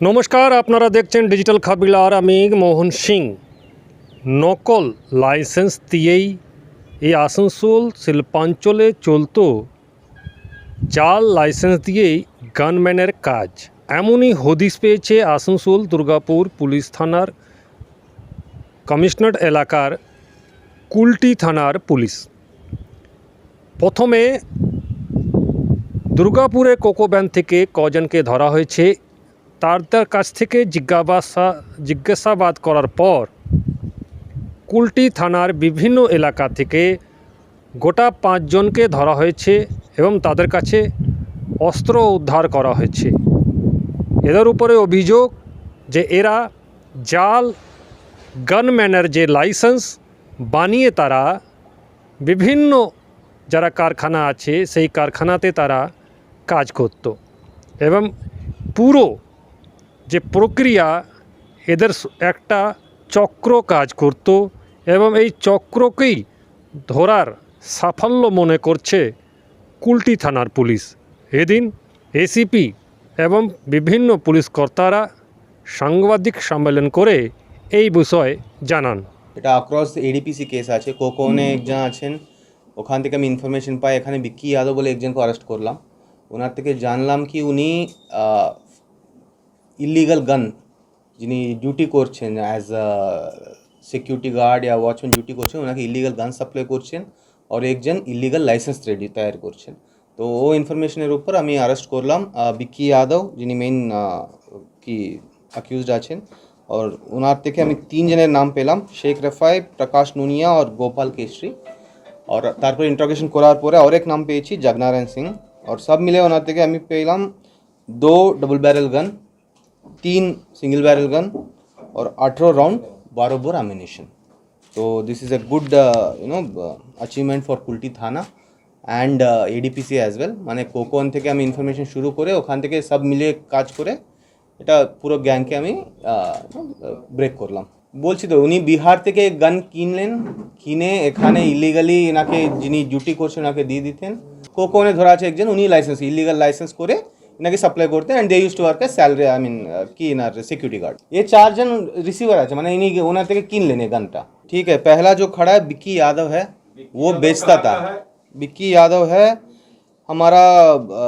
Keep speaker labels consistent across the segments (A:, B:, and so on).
A: নমস্কার, আপনারা দেখছেন ডিজিটাল খাবিলার, আমি মোহন সিং। নকল লাইসেন্স দিয়েই এই আসানসোল, শিল্পাঞ্চলে চলতো জাল লাইসেন্স দিয়েই গানম্যানের কাজ। এমনই হদিস পেয়েছে আসানসোল দুর্গাপুর পুলিশ থানার কমিশনার এলাকার কুলটি থানার পুলিশ। প্রথমে দুর্গাপুরে কোকো ব্যান থেকে কজনকে ধরা হয়েছে তাদের কাছ থেকে জিজ্ঞাসা, জিজ্ঞাসাবাদ করার পর, কুলটি থানার বিভিন্ন এলাকা থেকে গোটা পাঁচজনকে ধরা হয়েছে এবং তাদের কাছে অস্ত্র উদ্ধার করা হয়েছে। এদের উপরে অভিযোগ যে এরা জাল, গানম্যানের যে লাইসেন্স বানিয়ে তারা বিভিন্ন যারা কারখানা আছে, সেই কারখানাতে তারা কাজ করত। এবং পুরো যে প্রক্রিয়া এদের একটা চক্র কাজ করত এবং এই চক্রকেই ধরার সাফল্য মনে করছে কুলটি থানার পুলিশ। এদিন এসিপি এবং বিভিন্ন পুলিশ কর্তারা সাংবাদিক সম্মেলন করে এই বিষয়ে জানান।
B: এটা অক্রস এডিপিসি কেস আছে কোকোনে একজন আছেন ওখান থেকে আমি ইনফরমেশন পাই এখানে বিক্কি যাদব বলে একজনকে অ্যারেস্ট করলাম। ওনার থেকে জানলাম কি উনি ইলিগাল গান যিনি ডিউটি করছেন অ্যাজ আ সিকিউরিটি গার্ড या ওয়াচম্যান ডিউটি করছেন ওনাকে ইলিগাল গান সাপ্লাই করছেন আর একজন ইলিগাল লাইসেন্স রেডি তৈরি করছেন তো ও ইনফরমেশনের উপর আমি অ্যারেস্ট করলাম আহ, বিক্কি যাদব যিনি মেইন কি অ্যাকিউজড আছেন আর ওনার থেকে আমি তিন জনের নাম পেলাম শেখ রফাই প্রকাশ নুনিয়া আর গোপাল কেশরি আর তারপর ইন্ট্রোগেশন করার পরে আর এক নাম পেয়েছি জগনারায়ণ সিং আর সব মিলে ওনার থেকে আমি পেলাম দো ডবল ব্যারেল গান तीन सिंगल बैरल गन और अठारह राउंड बारह बोर ammunition तो this is a good you know achievement for Kulti থানা অ্যান্ড এডিপিসি অ্যাজ ওয়েল মানে কোকোন থেকে আমি ইনফরমেশন শুরু করে ওখান থেকে সব মিলিয়ে কাজ করে এটা পুরো গ্যাংকে আমি ব্রেক করলাম বলছি তো উনি বিহার থেকে গান কিনলেন কিনে এখানে ইলিগালি এনাকে যিনি ডিউটি করছেন ওনাকে দিয়ে দিতেন কোকোনে ধরা আছে একজন উনি লাইসেন্স ইলিগাল লাইসেন্স করে ইনাকে সাপ্লাই করতে and they use to work salary I mean কি ইনার সিকিউরিটি গার্ড ये चारजन रिसीवर আছে মানে ইনি ওনার থেকে কিনলেন এই গানটা ठीक है पहला जो खड़ा है बिक्की यादव है वो बेचता था बिक्की यादव है हमारा अ,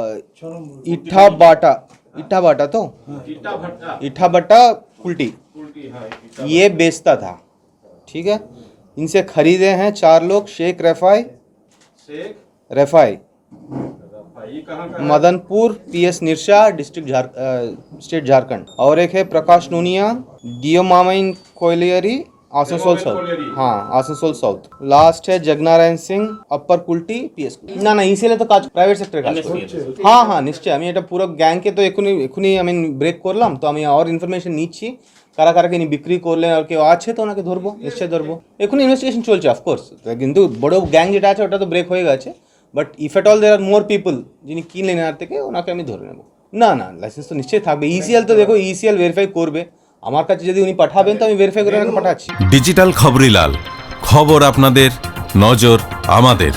B: इट्ठा बाटा इट्ठा बाटा तो इट्ठा भट्टा उल्टी ये बेचता था ठीक है इनसे खरीदे हैं चार लोग शेख रेफाई रेफाई मदनपुर पीएस निरशा डिस्ट्रिक्ट झार अ, स्टेट झारखंड और एक है Prakash Nunia deo मामाइन colliery Asansol south हाँ आसनसोल साउथ लास्ट है जगनारायण सिंह अपर कुल्टी পিএস না না ইসিএলে তো কাজ প্রাইভেট সেক্টরে কাজ করছে হ্যাঁ হ্যাঁ নিশ্চয়ই আমি এটা পুরো গ্যাংকে তো এখনই এখনই আমি ব্রেক করলাম তো আমি আর ইনফরমেশন নিচ্ছি কারা কারা কিনি বিক্রি করলেন আর কেউ আছে তো ওনাকে ধরবো নিশ্চয়ই ধরবো এখনই ইনভেস্টিগেশন চলছে অফকোর্স কিন্তু বড় গ্যাং যেটা আছে ওটা তো ব্রেক হয়ে গেছে but if at all there are more people যিনি কিনলেন আর থেকে, ওনাকে আমি ধরে নেব। না না লাইসেন্স তো নিশ্চয়ই থাকবে। ইসিএল তো দেখো ইসিএল ভেরিফাই করবে। আমার কাছে যদি উনি পাঠাবেন, তো আমি ভেরিফাই করে পাঠাচ্ছি।
C: ডিজিটাল খবরিলাল খবর আপনাদের, নজর আমাদের।